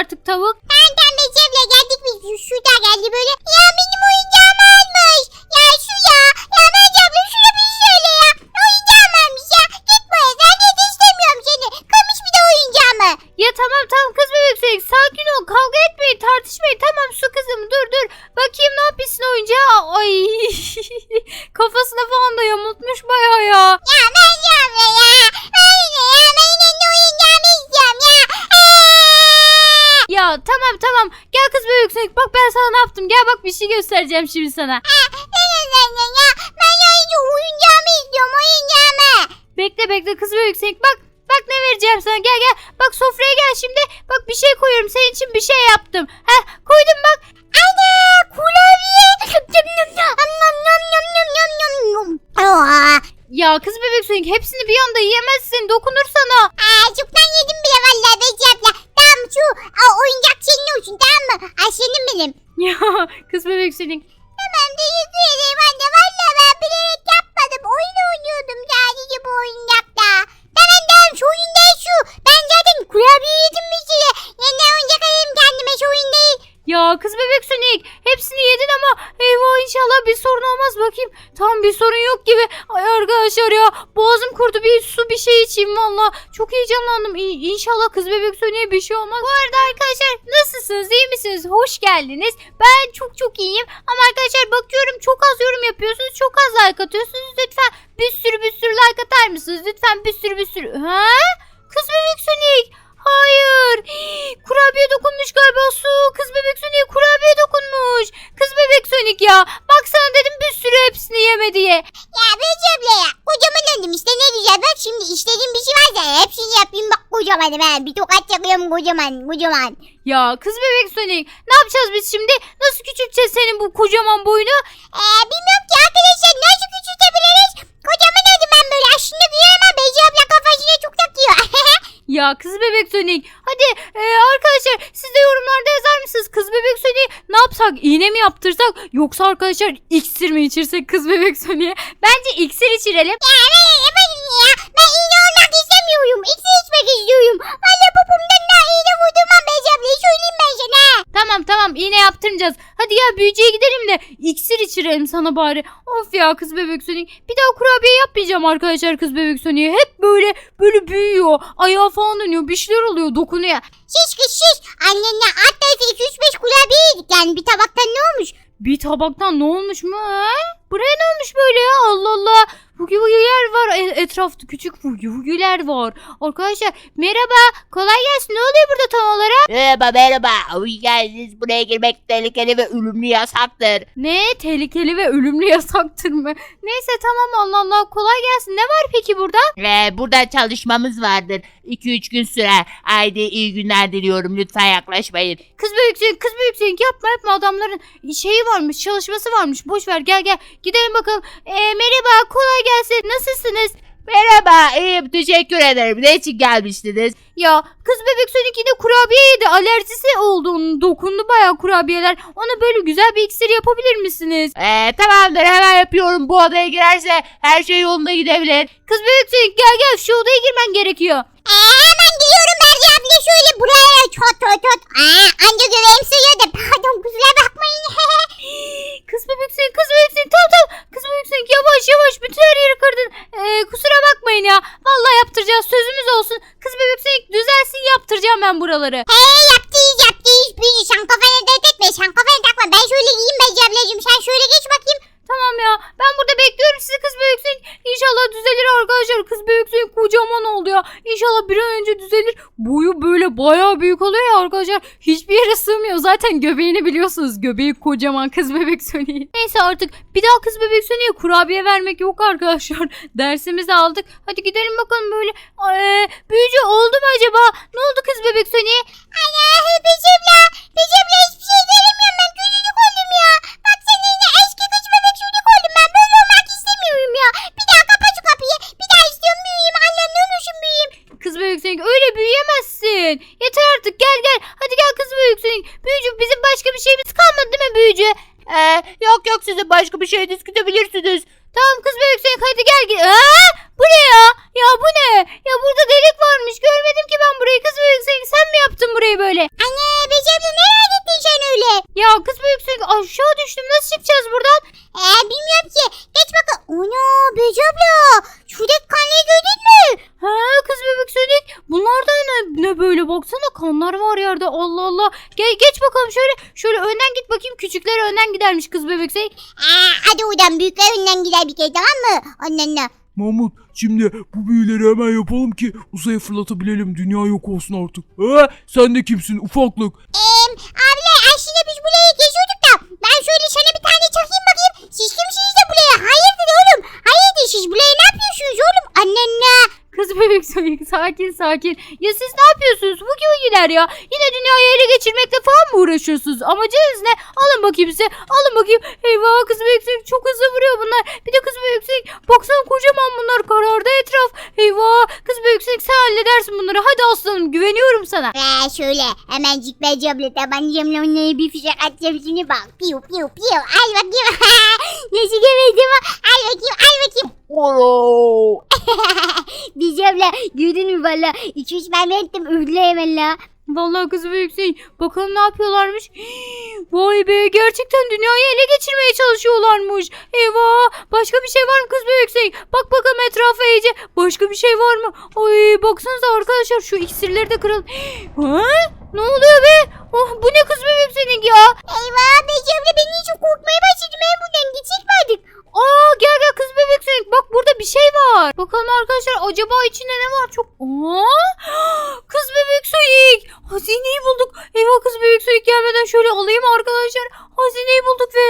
artık tavuk. Benden Becep'le geldik biz. Şu, da geldi böyle. Ya benim oyuncağımı almış. Ya şu ya. Ya Becep'le şunu bir söyle ya. Oyuncağım almış ya. Git bu evden. Git istemiyorum seni. Kırmış bir de oyuncağımı. Ya tamam tamam kız bebek Sonic sakin ol kavga etmeyin tartışmayın tamam su kızım dur dur. Bakayım ne yapıyorsun oyuncağı ay kafasına falan da yamultmuş bayağı ya. Ya Becep'le gel bak bir şey göstereceğim şimdi sana. Bekle bekle kız bebek Sonic bak bak ne vereceğim sana gel gel bak sofraya gel şimdi bak bir şey koyuyorum senin için bir şey yaptım. Heh koydum bak Ana kurabiye. Ya kız bebek Sonic hepsini bir anda yiyemezsin dokunur sana. aa, çoktan yedim bile vallahi Becep'le. Tamam şu oyuncak senin olsun tamam mı? Ay senin benim. Ya kız bebek Sonic Tamam teşekkür ederim anne. Vallahi ben bilerek yapmadım. Oyun oynuyordum sadece bu oyuncakla. Tamam tamam şu oyun değil şu. Ben zaten kurabiye yedim bir kere. Yeni oyuncak alayım kendime şu oyun değil. Ya kız bebek Sonic hepsini yedin ama eyvah inşallah bir sorun olmaz bakayım. Tam bir sorun yok gibi. Ay arkadaşlar ya boğazım kurdu bir su bir şey içeyim valla. Çok heyecanlandım. İ- İnşallah kız bebek Sonic'e bir şey olmaz. Bu arada arkadaşlar nasılsınız iyi misiniz? Hoş geldiniz. Ben çok çok iyiyim. Ama arkadaşlar bakıyorum çok az yorum yapıyorsunuz. Çok az like atıyorsunuz. Lütfen bir sürü bir sürü like atar mısınız? Lütfen bir sürü bir sürü. Ha? Kız bebek Sonic. Hayır. Kurabiye dokunmuş galiba su. Kız bebek Sonic kurabiye dokunmuş. Kız bebek Sonic ya. Bak sana dedim bir sürü hepsini yeme diye. Ya Becep'le ya. Kocaman oldum işte ne güzel. Bak şimdi varsa hepsini yapayım bak kocamanım ha. Bir tokat çakıyorum kocaman kocaman. Ya kız bebek Sonic ne yapacağız biz şimdi? Nasıl küçülteceğiz senin bu kocaman boyunu? Eee bilmiyorum ki arkadaşlar nasıl küçültebiliriz? Kocaman oldum ben böyle aslında büyüyorum ama Becep'le kafasına çok takıyor. Ya kız bebek Sonic. Hadi e, arkadaşlar siz de yorumlarda yazar mısınız? Kız bebek Sonic ne yapsak? İğne mi yaptırsak? Yoksa arkadaşlar iksir mi içirsek kız bebek Sonic'e? Bence iksir içirelim. Ya ben ya. Ben iğne olmak istemiyorum. İksir içmek istiyorum. Valla popomdan daha iğne vurdum ben Becep'le. Söyleyeyim ben sana. Tamam tamam iğne yaptıracağız. Hadi ya büyücüye gidelim de iksir içirelim sana bari. Of ya kız bebek Sonic. Bir daha kurabiye yapmayacağım arkadaşlar kız bebek Sonic'e. Hep böyle böyle büyüyor. Ayağı falan dönüyor. Bir şeyler oluyor dokunuyor. Şiş kız şiş. Annenle alt tarafı 2-3-5 kurabiye yedik. Yani bir tabaktan ne olmuş? Bir tabaktan ne olmuş mu? ha? Buraya ne olmuş böyle ya? Allah Allah. Hugi hugiler var. E- etrafta küçük hugi hugiler var. Arkadaşlar merhaba. Kolay gelsin. Ne oluyor burada tam olarak? Merhaba merhaba. Hoş geldiniz. Buraya girmek tehlikeli ve ölümlü yasaktır. Ne? Tehlikeli ve ölümlü yasaktır mı? Neyse tamam Allah Allah. Kolay gelsin. Ne var peki burada? Ve burada çalışmamız vardır. 2-3 gün sürer. Haydi iyi günler diliyorum. Lütfen yaklaşmayın. Kız büyüksün, kız büyüksün. Yapma yapma adamların şeyi varmış, çalışması varmış. Boş ver gel gel. Gidelim bakalım. Ee, merhaba kolay gelsin. Nasılsınız? Merhaba. iyiyim. Teşekkür ederim. Ne için gelmiştiniz? Ya kız bebek Sonic yine kurabiye yedi. Alerjisi oldu onun. Dokundu bayağı kurabiyeler. Ona böyle güzel bir iksir yapabilir misiniz? Ee, tamamdır hemen yapıyorum. Bu odaya girerse her şey yolunda gidebilir. Kız bebek Sonic gel gel şu odaya girmen gerekiyor. Ee, hemen geliyorum Berce abla şöyle buraya çot çot çot. Aa, anca göbeğim sığıyor da pardon kusura bakmayın. Kız bebek Sonic, kız bebek Sonic. Tamam tamam. Kız bebek Sonic yavaş yavaş bütün her yeri kırdın. Ee, kusura bakmayın ya. Vallahi yaptıracağız sözümüz olsun. Kız bebek Sonic düzelsin yaptıracağım ben buraları. Hey yaptıyız yaptıyız büyücü sen kafana dert etme sen kafana takma ben şöyle iyiyim Berce ablacığım sen şöyle geç bakayım. Tamam ya. Ben burada bekliyorum sizi kız Sonic. İnşallah düzelir arkadaşlar. Kız Sonic kocaman oldu ya. İnşallah bir an önce düzelir. Boyu böyle bayağı büyük oluyor ya arkadaşlar. Hiçbir yere sığmıyor. Zaten göbeğini biliyorsunuz. Göbeği kocaman kız bebek Sonic'in. Neyse artık bir daha kız bebek Sonic'e kurabiye vermek yok arkadaşlar. Dersimizi aldık. Hadi gidelim bakalım böyle. Ee, büyücü oldu mu acaba? Ne oldu kız bebek Sonic'e? Ana Berce abla hiçbir şey göremiyorum ben küçücük oldum ya. Başka bir şey diskutebilirsiniz. Tamam kız bebek Sonic hadi gel. gel. Aa, bu ne ya? Ya bu ne? Ya burada delik varmış. Görmedim ki ben burayı kız bebek Sonic. Sen mi yaptın burayı böyle? Anne Ge- geç bakalım şöyle. Şöyle önden git bakayım. Küçükler önden gidermiş kız bebek Sonic. Aa, hadi oradan büyükler önden gider bir kere tamam mı? Annenle. Mahmut şimdi bu büyüleri hemen yapalım ki uzaya fırlatabilelim. Dünya yok olsun artık. Ha? Sen de kimsin ufaklık? Eee abla aslında biz buraya geziyorduk da ben şöyle sana bir tane çakayım bakayım. Siz kimsiniz de buraya? Hayırdır oğlum? Hayırdır siz buraya ne yapıyorsunuz oğlum? Annenle. Kız bebek Sonic sakin sakin. Ya siz ne yapıyorsunuz? Bu gibiler ya. Yine dünyayı ele geçirmekle falan mı uğraşıyorsunuz? Amacınız ne? Alın bakayım size. Alın bakayım. Eyvah kız Sonic çok hızlı vuruyor bunlar. Bir de kız Sonic. Baksana kocaman bunlar karardı etraf. Eyvah kız Sonic sen halledersin bunları. Hadi aslanım güveniyorum sana. Ee, şöyle hemencik ben abla tabancamla onlara bir fişek atacağım şimdi bak. Piu piu piu. Al bakayım. Nasıl gemedim Al bakayım al bakayım. Biz abla gördün mü valla? 2-3 mermi ettim öldüler hemen la. Vallahi kız bebek Sonic. Bakalım ne yapıyorlarmış. Vay be gerçekten dünyayı ele geçirmeye çalışıyorlarmış. Eyvah başka bir şey var mı kız bebek Sonic? Bak bakalım etrafa iyice. Başka bir şey var mı? Ay baksanıza arkadaşlar şu iksirleri de kıralım. Ha? Ne oluyor be? Oh, bu ne kız bebek Sonic ya? Eyvah Beci abla ben iyice korkmaya başladım. Ben buradan gidecek mi artık? Aa gel gel kız bebek Sonic. Bak burada bir şey var. Bakalım arkadaşlar acaba içinde ne var? Çok... Aa! Kız bebek Sonic. Hazineyi bulduk. Eyvah kız bebek Sonic gelmeden şöyle alayım arkadaşlar. Hazineyi bulduk ve...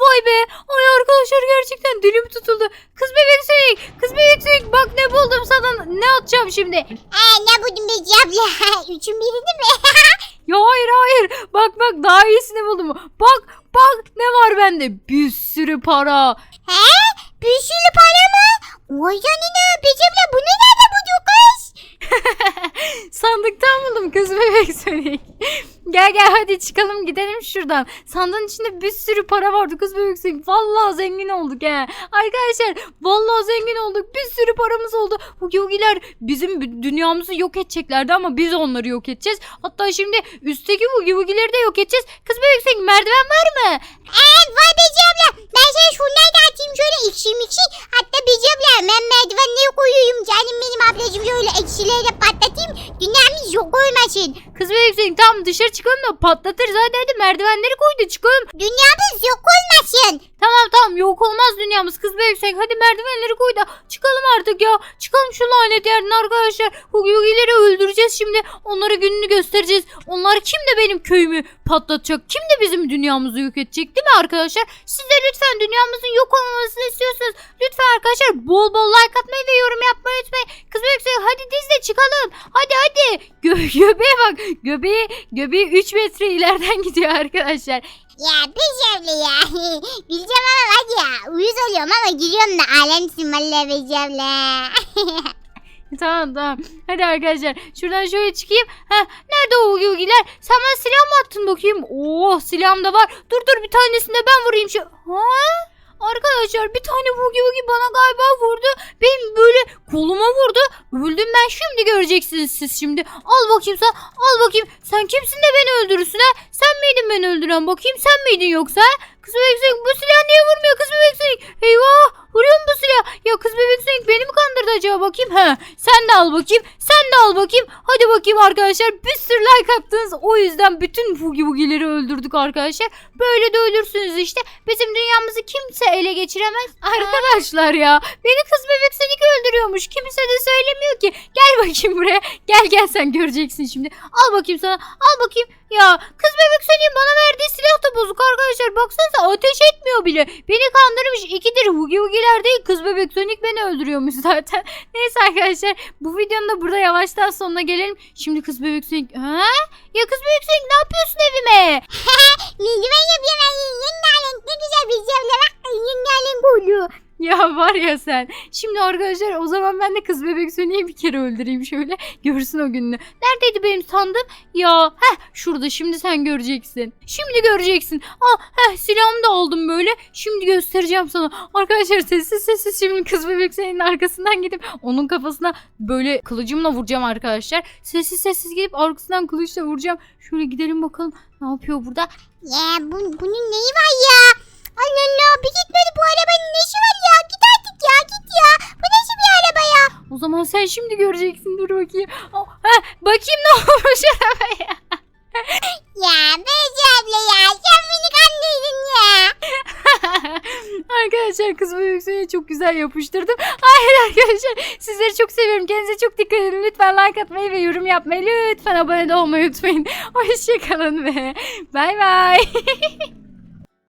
Vay be. Ay arkadaşlar gerçekten dilim tutuldu. Kız bebek Sonic. Kız bebek Sonic bak ne buldum sana. Ne atacağım şimdi? Ee, ne buldun Beci abla? Üçün birini mi? Ya hayır hayır. Bak bak daha iyisini buldum. Bak bak ne var bende? Bir sürü para. He? Bir sürü para mı? Vay canına Beci abla bunu nerede buldun kız? Sandıktan buldum kız bebek Sonic. Gel gel hadi çıkalım gidelim şuradan. Sandığın içinde bir sürü para vardı kız Sonic. Vallahi zengin olduk he. Arkadaşlar vallahi zengin olduk. Bir sürü paramız oldu. Bu yogiler bizim dünyamızı yok edeceklerdi ama biz onları yok edeceğiz. Hatta şimdi üstteki bu yogileri de yok edeceğiz. Kız Sonic merdiven var mı? Evet vay Beci abla. Ben sana şunları da atayım şöyle ekşi mikşi. Hatta Beci abla ben merdivenleri koyuyorum canım benim ablacığım şöyle eksileri de patlatayım. Dünyamız yok olmasın. Kız Sonic tamam dışarı çıkalım da patlatırız hadi hadi merdivenleri koy da çıkalım. Dünyamız yok olmasın. Tamam tamam yok olmaz dünyamız kız Sonic. Hadi merdivenleri koy da çıkalım artık ya. Çıkalım şu lanet yerden arkadaşlar. Hugileri öldüreceğiz şimdi. Onlara gününü göstereceğiz. Onlar kim de benim köyümü patlatacak? Kim de bizim dünyamızı yok edecek değil mi arkadaşlar? Siz de lütfen dünyamızın yok olmamasını istiyorsunuz. Lütfen arkadaşlar bol bol like atmayı ve yorum yapmayı unutmayın. Kız Sonic hadi diz de çıkalım. Hadi hadi. Gö göbeğe bak. Göbeği, göbeği 3 metre ileriden gidiyor arkadaşlar. Ya Beci abla ya. Bileceğim ama hadi ya. Uyuz oluyorum ama giriyorum da alemsin vallahi Beci abla. Tamam tamam. Hadi arkadaşlar şuradan şöyle çıkayım. Heh, nerede o yogiler? Sen bana silah mı attın bakayım? Oo silahım da var. Dur dur bir tanesini de ben vurayım şu. Ha? Arkadaşlar bir tane Vugi Vugi bana galiba vurdu. Benim böyle koluma vurdu. Öldüm ben şimdi göreceksiniz siz şimdi. Al bakayım sen. Al bakayım. Sen kimsin de beni öldürürsün ha? Sen miydin beni öldüren bakayım? Sen miydin yoksa? Kız bebek Sonic bu silah niye vurmuyor kız bebek Sonic? Eyvah vuruyor mu bu silah? Ya kız bebek Sonic beni mi kandırdı acaba bakayım? He sen de al bakayım. Sen de al bakayım. Hadi bakayım arkadaşlar bir sürü like attınız. O yüzden bütün Fugi Bugi'leri öldürdük arkadaşlar. Böyle de ölürsünüz işte. Bizim dünyamızı kimse ele geçiremez. Arkadaşlar ya beni kız bebek Sonic öldürüyormuş. Kimse de söylemiyor ki. Gel bakayım buraya. Gel gel sen göreceksin şimdi. Al bakayım sana. Al bakayım. Ya kız bebek Sonic'in bana verdiği silah da bozuk arkadaşlar. Baksanıza ateş etmiyor bile. Beni kandırmış. İkidir Hugi Hugi'ler değil. Kız bebek Sonic beni öldürüyormuş zaten. Neyse arkadaşlar bu videonun da burada yavaştan sonuna gelelim. Şimdi kız bebek Sonic. Ha? Ya kız bebek Sonic ne yapıyorsun evime? Bildiven yapıyorum ben. Yengealen ne güzel Beci abla bak. Yengealen kolu. Ya var ya sen. Şimdi arkadaşlar o zaman ben de kız bebek Sonic'i bir kere öldüreyim şöyle. Görsün o gününü. Neredeydi benim sandığım? Ya heh şurada şimdi sen göreceksin. Şimdi göreceksin. Al heh silahımı da aldım böyle. Şimdi göstereceğim sana. Arkadaşlar sessiz sessiz şimdi kız bebek Sonic'in arkasından gidip onun kafasına böyle kılıcımla vuracağım arkadaşlar. Sessiz sessiz gidip arkasından kılıçla vuracağım. Şöyle gidelim bakalım ne yapıyor burada. Ya bu, bunun neyi var ya? Allah Allah bir gitmedi bu arabanın ne işi var ya git artık ya git ya. Bu nasıl bir araba ya? O zaman sen şimdi göreceksin dur bakayım. Oh, ha, bakayım ne olmuş arabaya. ya Beyci abla ya sen beni kandıydın ya. arkadaşlar kızımı yükseğe çok güzel yapıştırdım. Hayır arkadaşlar sizleri çok seviyorum. Kendinize çok dikkat edin. Lütfen like atmayı ve yorum yapmayı lütfen abone de olmayı unutmayın. Hoşçakalın ve bay bay.